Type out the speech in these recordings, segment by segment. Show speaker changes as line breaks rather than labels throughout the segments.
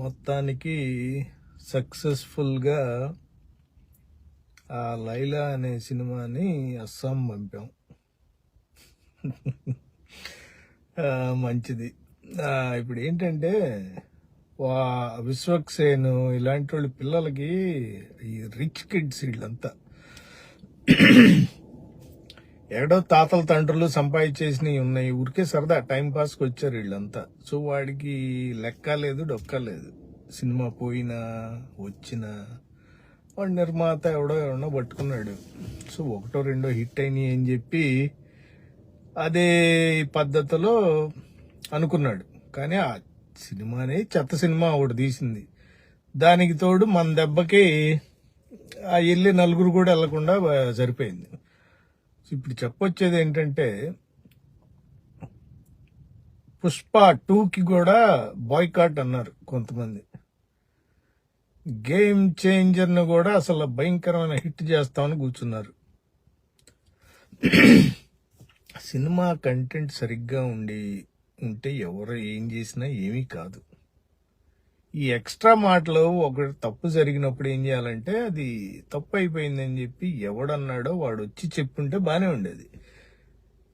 మొత్తానికి సక్సెస్ఫుల్గా ఆ లైలా అనే సినిమాని అస్సాం పంపాం. మంచిది. ఇప్పుడు ఏంటంటే వా విశ్వక్సేన్ ఇలాంటి వాళ్ళ పిల్లలకి ఈ రిచ్ కిడ్స్ వీళ్ళంతా. ఏడో తాతల తండ్రులు సంపాదించేసినవి ఉన్నాయి. ఊరికే సరదా టైం పాస్కి వచ్చారు వీళ్ళంతా. సో వాడికి లెక్క లేదు డొక్క లేదు. సినిమా పోయినా వచ్చినా వాడు నిర్మాత ఎవడో ఎవడో పట్టుకున్నాడు. సో ఒకటో రెండో హిట్ అయినాయి అని చెప్పి అదే పద్ధతిలో అనుకున్నాడు. కానీ ఆ సినిమానే చెత్త సినిమా ఒకటి తీసింది. దానికి తోడు మన దెబ్బకి ఆ వెళ్ళి నలుగురు కూడా వెళ్ళకుండా సరిపోయింది. ఇప్పుడు చెప్పొచ్చేది ఏంటంటే పుష్ప టూకి కూడా బాయ్కాట్ అన్నారు కొంతమంది. గేమ్ చేంజర్ను కూడా అసలు భయంకరమైన హిట్ చేస్తామని కూర్చున్నారు. సినిమా కంటెంట్ సరిగ్గా ఉండి ఉంటే ఎవరు ఏం చేసినా ఏమీ కాదు. ఈ ఎక్స్ట్రా మాటలు ఒకటి తప్పు జరిగినప్పుడు ఏం చేయాలంటే అది తప్పు అయిపోయిందని చెప్పి ఎవడన్నాడో వాడు వచ్చి చెప్పుంటే బానే ఉండేది.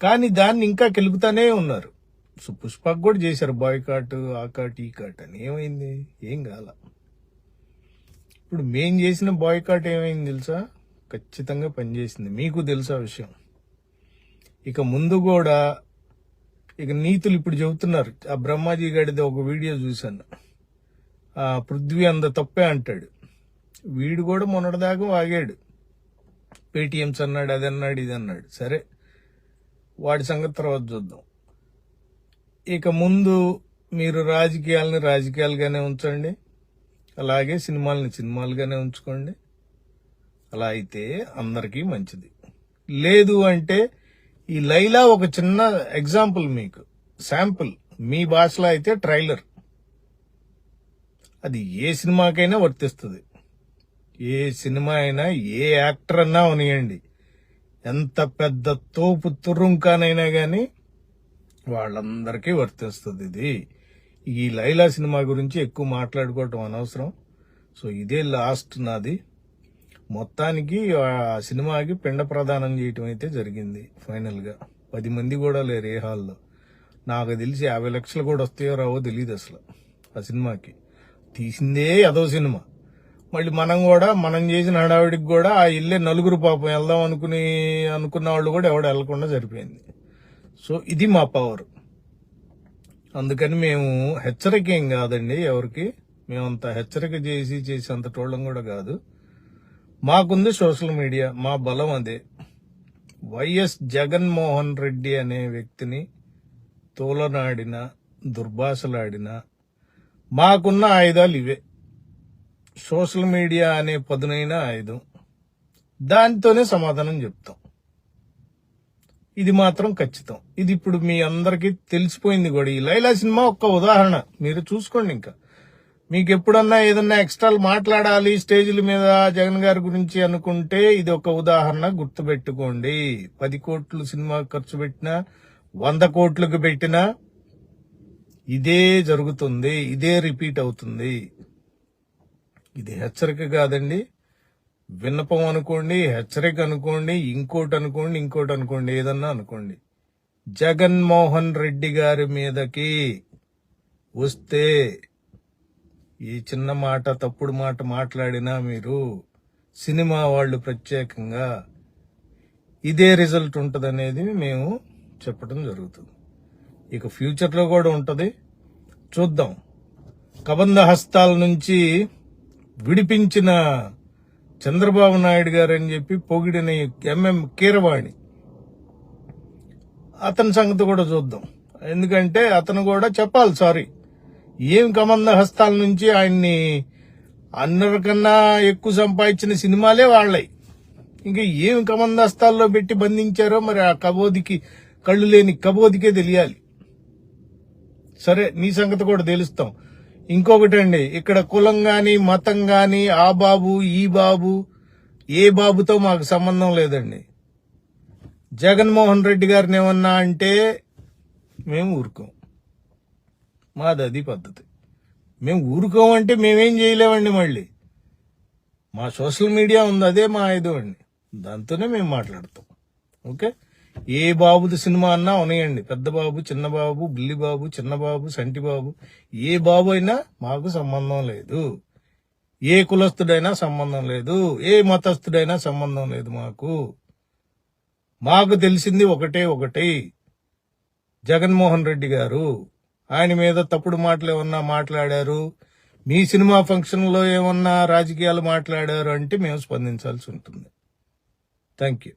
కానీ దాన్ని ఇంకా కెలుపుతానే ఉన్నారు. సో పుష్పకు కూడా చేశారు బాయ్కాట్ ఆ కాట్ ఈ కాట్ అని. ఏమైంది? ఏం కాల. ఇప్పుడు మేం చేసిన బాయ్కాట్ ఏమైంది తెలుసా? ఖచ్చితంగా పనిచేసింది మీకు తెలుసా విషయం? ఇక ముందు కూడా ఇక నీతులు ఇప్పుడు చెబుతున్నారు. ఆ బ్రహ్మాజీ గడిది ఒక వీడియో చూశాను. పృథ్వీ అంత తప్పే అంటాడు. వీడు కూడా మొన్నటిదాకా వాగాడు. పేటిఎంస్ అన్నాడు అది అన్నాడు ఇది అన్నాడు. సరే వాడి సంగతి తర్వాత చూద్దాం. ఇక ముందు మీరు రాజకీయాలని రాజకీయాలుగానే ఉంచండి. అలాగే సినిమాలని సినిమాలుగానే ఉంచుకోండి. అలా అయితే అందరికీ మంచిది. లేదు అంటే ఈ లైలా ఒక చిన్న ఎగ్జాంపుల్ మీకు. శాంపుల్. మీ భాషలో అయితే ట్రైలర్. అది ఏ సినిమాకైనా వర్తిస్తుంది. ఏ సినిమా అయినా ఏ యాక్టర్ అన్నా ఉనియండి ఎంత పెద్ద తోపు తుర్రుంకానైనా గాని వాళ్ళందరికీ వర్తిస్తుంది ఇది. ఈ లైలా సినిమా గురించి ఎక్కువ మాట్లాడుకోవటం అనవసరం. సో ఇదే లాస్ట్ నాది. మొత్తానికి ఆ సినిమాకి పిండ ప్రదానం చేయటం అయితే జరిగింది ఫైనల్గా. పది మంది కూడా లేరు ఏ హాల్లో. నాకు తెలిసి యాభై లక్షలు కూడా వస్తాయో రావో తెలియదు అసలు ఆ సినిమాకి. తీసిందే అదో సినిమా. మళ్ళీ మనం కూడా మనం చేసిన హడావిడికి కూడా ఆ ఇల్లే నలుగురు పాపం వెళ్దాం అనుకుని అనుకున్న వాళ్ళు కూడా ఎవడు వెళ్ళకుండా సరిపోయింది. సో ఇది మా పవర్. అందుకని మేము హెచ్చరిక ఏం కాదండి ఎవరికి. మేమంత హెచ్చరిక చేసి చేసేంత టోళ్ళం కూడా కాదు. మాకుంది సోషల్ మీడియా మా బలం అదే. వైఎస్ జగన్మోహన్ రెడ్డి అనే వ్యక్తిని తోలనాడిన దుర్భాషలాడిన మాకున్న ఆయుధాలు ఇవే. సోషల్ మీడియా అనే పదునైన ఆయుధం. దానితోనే సమాధానం చెప్తాం. ఇది మాత్రం ఖచ్చితం. ఇది ఇప్పుడు మీ అందరికీ తెలిసిపోయింది కూడా. ఈ లైలా సినిమా ఒక్క ఉదాహరణ. మీరు చూసుకోండి ఇంకా. మీకు ఎప్పుడన్నా ఏదన్నా ఎక్స్ట్రాలు మాట్లాడాలి స్టేజ్ల మీద జగన్ గారి గురించి అనుకుంటే ఇది ఒక ఉదాహరణ గుర్తుపెట్టుకోండి. పది కోట్లు సినిమా ఖర్చు పెట్టినా వంద కోట్లకు పెట్టినా ఇదే జరుగుతుంది ఇదే రిపీట్ అవుతుంది. ఇది హెచ్చరిక కాదండి. విన్నపం అనుకోండి హెచ్చరిక అనుకోండి ఇంకోటి అనుకోండి ఇంకోటి అనుకోండి ఏదన్నా అనుకోండి. జగన్మోహన్ రెడ్డి గారి మీదకి వస్తే ఈ చిన్న మాట తప్పుడు మాట మాట్లాడినా మీరు సినిమా వాళ్ళు ప్రత్యేకంగా ఇదే రిజల్ట్ ఉంటుందనేది మేము చెప్పడం జరుగుతుంది. ఇక ఫ్యూచర్లో కూడా ఉంటుంది. చూద్దాం. కబంధ హస్తాల నుంచి విడిపించిన చంద్రబాబు నాయుడు గారు అని చెప్పి పొగిడిన ఈ ఎంఎం కీరవాణి. అతని సంగతి కూడా చూద్దాం. ఎందుకంటే అతను కూడా చెప్పాలి సారీ ఏం కమంద హస్తాల నుంచి ఆయన్ని అందరికన్నా ఎక్కువ సంపాదించిన సినిమాలే వాళ్ళయి. ఇంకా ఏం కమంద హస్తాల్లో పెట్టి బంధించారో మరి ఆ కబోదికి కళ్ళు లేని కబోదికే తెలియాలి. సరే నీ సంగతి కూడా తెలుస్తాం. ఇంకొకటండి ఇక్కడ కులం గాని మతం గాని ఆ బాబు ఈ బాబు ఏ బాబుతో మాకు సంబంధం లేదండి. జగన్మోహన్ రెడ్డి గారిని ఏమన్నా అంటే మేము ఊరుకోం. మాది అది పద్ధతి. మేము ఊరుకోమంటే మేమేం చేయలేమండి మళ్ళీ. మా సోషల్ మీడియా ఉంది అదే మా ఇది అండి దాంతోనే మేము మాట్లాడతాం. ఓకే? ఏ బాబుది సినిమా అన్నా ఉన్నాయండి పెద్ద బాబు చిన్న బాబు బుల్లి బాబు చిన్న బాబు సంటి బాబు. ఏ బాబు అయినా మాకు సంబంధం లేదు. ఏ కులస్తుడైనా సంబంధం లేదు. ఏ మతస్థుడైనా సంబంధం లేదు మాకు. మాకు తెలిసింది ఒకటే ఒకటి. జగన్మోహన్ రెడ్డి గారు ఆయన మీద తప్పుడు మాటలు ఏమన్నా మాట్లాడారు? మీ సినిమా ఫంక్షన్లో ఏమన్నా రాజకీయాలు మాట్లాడారు అంటే మేము స్పందించాల్సి ఉంటుంది. Thank you